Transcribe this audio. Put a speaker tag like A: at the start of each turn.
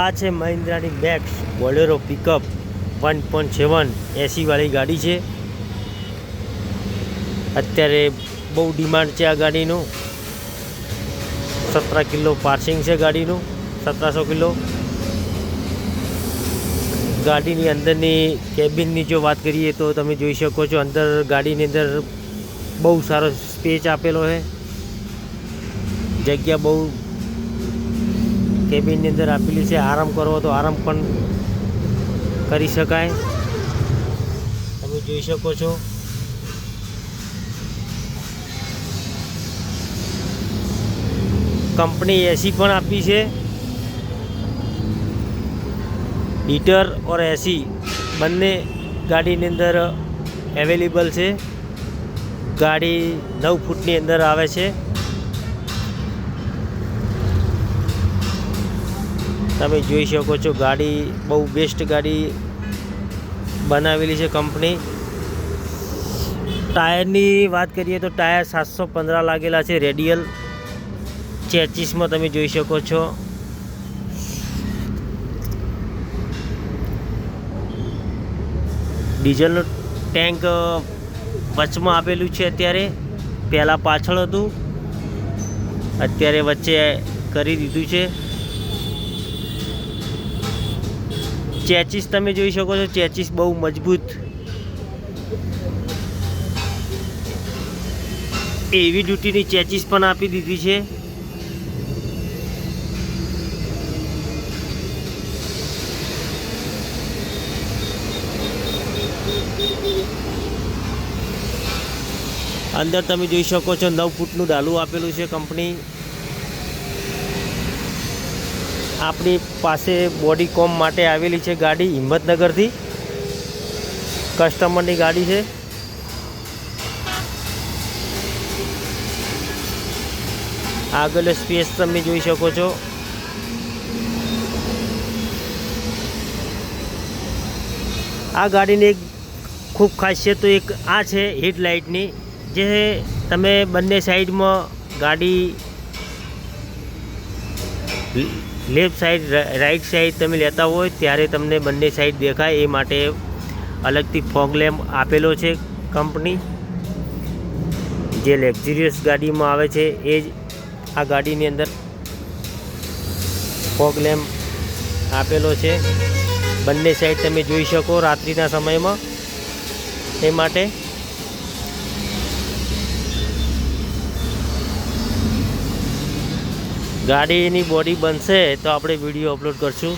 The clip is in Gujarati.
A: આ છે મહિન્દ્રાની max Bolero pickup one point seven એસીવાળી ગાડી છે. અત્યારે બહુ ડિમાન્ડ છે આ ગાડીનું. સતરા કિલો પાર્સિંગ છે ગાડીનું સતરાસો કિલો. ગાડીની અંદરની કેબિનની જો વાત કરીએ તો તમે જોઈ શકો છો અંદર ગાડીની અંદર બહુ સારો સ્પેચ આપેલો છે. જગ્યા બહુ કેબિનની અંદર આપેલી છે. આરામ કરવો તો આરામ પણ કરી શકાય. તમે જોઈ શકો છો. કંપની એસી પણ આપી છે. હીટર ઓર એસી બંને ગાડીની અંદર અવેલેબલ છે. ગાડી નવ ફૂટની અંદર આવે છે. તમે જોઈ શકો છો ગાડી, બહુ બેસ્ટ ગાડી બનાવેલી છે કંપની ટાયરની વાત કરીએ તો ટાયર સાતસો પંદર લાગેલા છે રેડિયલ ચેચીસમાં તમે જોઈ શકો છો. ડીઝલનું ટેન્ક વચમાં આપેલું છે અત્યારે. પહેલાં પાછળ હતું. અત્યારે વચ્ચે કરી દીધું છે. ચેચીસ તમે જોઈ શકો છો, ચેચીસ બહુ મજબૂત. એવી ડ્યુટીની ચેચીસ પણ આપી દીધી છે. અંદર તમે જોઈ શકો છો, નવ ફૂટનું ડાલું આપેલું છે કંપની આપણી પાસે બોડી કોમ માટે આવેલી છે ગાડી હિંમતનગરથી. કસ્ટમરની ગાડી છે. આગળ સ્પેસ તમે જોઈ શકો છો. આ ગાડીની એક ખૂબ ખાસિયત તો એક આ છે હેડલાઇટની, જે તમે બંને સાઈડમાં ગાડી લેફ્ટ સાઈડ રાઈટ સાઈડ તમે લેતા હોય ત્યારે તમને બંને સાઈડ દેખાય. એ માટે અલગથી ફોગ લેમ્પ આપેલો છે કંપની. જે લેક્ઝરિયસ ગાડીમાં આવે છે, એ જ આ ગાડીની અંદર ફોગ લેમ્પ આપેલો છે. બંને સાઈડ તમે જોઈ શકો રાત્રિના સમયમાં. એ માટે ગાડીની બોડી બનશે તો આપણે વીડિયો અપલોડ કરશું.